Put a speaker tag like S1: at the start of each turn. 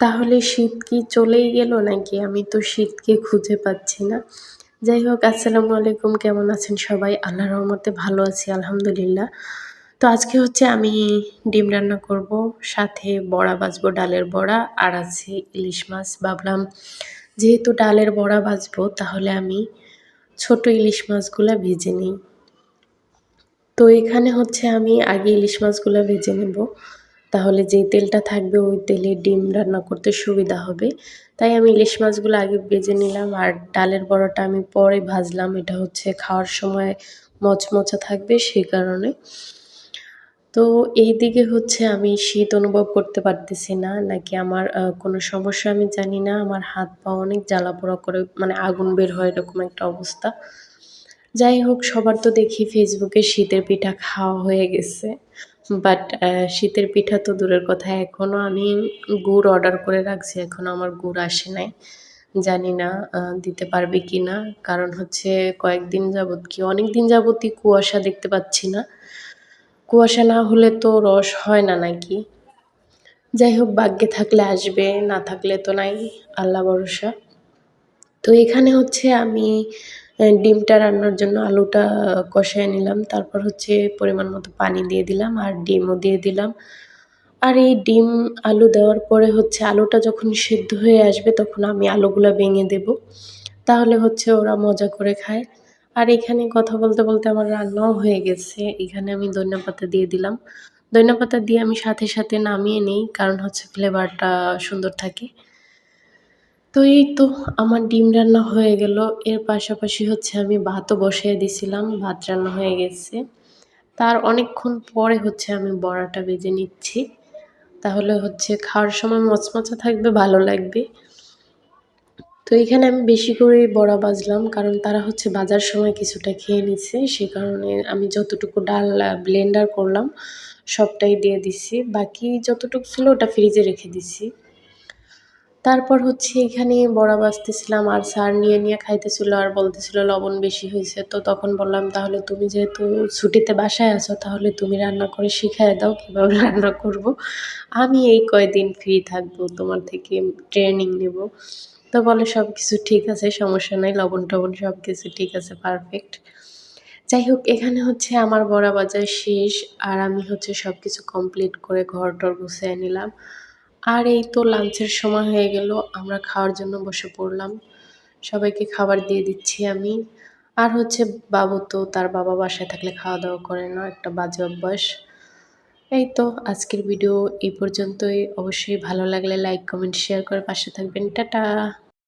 S1: তাহলে শীত কি চলেই গেল নাকি? আমি তো শীতকে খুঁজে পাচ্ছি না। যাই হোক, আসসালামু আলাইকুম। কেমন আছেন সবাই? আল্লাহ রহমতে ভালো আছি, আলহামদুলিল্লাহ। তো আজকে হচ্ছে আমি ডিম রান্না করব, সাথে বড়া বাজবো ডালের বড়া, আর আছে ইলিশ মাছ। ভাবলাম, যেহেতু ডালের বড়া বাজবো তাহলে আমি ছোট ইলিশ মাছগুলো ভেজে নিই। তো এখানে হচ্ছে আমি আগে ইলিশ মাছগুলো ভেজে নেব। তাহলে যেই তেলটা থাকবে ওই তেলে ডিম রান্না করতে সুবিধা হবে। তাই আমি ইলিশ মাছগুলো আগে ভেজে নিলাম আর ডালের বড়াটা আমি পরে ভাজলাম। এটা হচ্ছে খাওয়ার সময় মচমচা থাকবে সেই কারণে। তো এই দিকে হচ্ছে আমি শীত অনুভব করতে পারতেছি না, নাকি আমার কোনো সমস্যা আমি জানি না। আমার হাত পা অনেক জ্বালা পোড়া করে মানে আগুন বের হয় এরকম একটা অবস্থা। যাই হোক, সবার তো দেখি ফেসবুকে শীতের পিঠা খাওয়া হয়ে গেছে। বাট শীতের পিঠা তো দূরের কথা। এখনও আমি গুড় অর্ডার করে রাখছি। এখনও আমার গুড় আসে নাই। জানি না দিতে পারবে কি না কারণ হচ্ছে কয়েকদিন যাবৎ কি অনেক দিন যাবতই কুয়াশা দেখতে পাচ্ছি না। কুয়াশা না হলে তো রস হয় না নাকি? যাই হোক, ভাগ্যে থাকলে আসবে, না থাকলে তো নাই। আল্লাহ ভরসা। তো এখানে হচ্ছে আমি ডিমটা রান্নার জন্য আলুটা কষায় নিলাম। তারপর হচ্ছে পরিমাণ মতো পানি দিয়ে দিলাম আর ডিমও দিয়ে দিলাম। আর এই ডিম, আলু দেওয়ার পরে হচ্ছে আলুটা যখন সিদ্ধ হয়ে আসবে তখন আমি আলুগুলো ভেঙে দেব। তাহলে হচ্ছে ওরা মজা করে খায়। আর এখানে কথা বলতে বলতে আমার রান্নাও হয়ে গেছে। এখানে আমি ধনিয়া পাতা দিয়ে দিলাম। ধনিয়া পাতা দিয়ে আমি সাথে সাথে নামিয়ে নিই, কারণ হচ্ছে ফ্লেভারটা সুন্দর থাকে। তো এই তো আমার ডিম রান্না হয়ে গেল। এর পাশাপাশি হচ্ছে আমি ভাতও বসিয়ে দিছিলাম, ভাত রান্না হয়ে গেছে। তার অনেকক্ষণ পরে হচ্ছে আমি বড়াটা বেজে নিচ্ছি। তাহলে হচ্ছে খাওয়ার সময় মচমচা থাকবে, ভালো লাগবে। তো এখানে আমি বেশি করে বড়া বাজলাম কারণ তারা হচ্ছে বাজার সময় কিছুটা খেয়ে নিছে। সে কারণে আমি যতটুকু ডাল ব্লেন্ডার করলাম, সবটাই দিয়ে দিছি। বাকি যতটুকু ছিল ওটা ফ্রিজে রেখে দিছি। তারপর হচ্ছে এখানে বড়া বাজতেছিলাম আর স্যার নিয়ে নিয়ে খাইতেছিল আর বলতেছিল লবণ বেশি হয়েছে। তো তখন বললাম, তাহলে তুমি যেহেতু ছুটিতে বাসায় আছো, তাহলে তুমি রান্না করে শিখাই দাও, কীভাবে রান্না করব। আমি এই কয়দিন ফ্রি থাকব, তোমার থেকে ট্রেনিং নেব। তো বলে, সব কিছু ঠিক আছে, সমস্যা নাই, লবণ টবণ সব কিছু ঠিক আছে পারফেক্ট যাই হোক, এখানে হচ্ছে আমার বড়া বাজার শেষ, আর আমি হচ্ছে সব কিছু কমপ্লিট করে ঘর টর গুছিয়ে নিলাম। আর এই তো লাঞ্চের সময় হয়ে গেল, আমরা খাওয়ার জন্য বসে পড়লাম। সবাইকে খাবার দিয়ে দিচ্ছি আমি। আর হচ্ছে বাবু তো তার বাবা বাসায় থাকলে খাওয়া দাওয়া করে না, একটা বাজে অভ্যাস। এই তো আজকের ভিডিও এই পর্যন্তই। অবশ্যই ভালো লাগলে লাইক কমেন্ট শেয়ার করে পাশে থাকবেন। টাটা!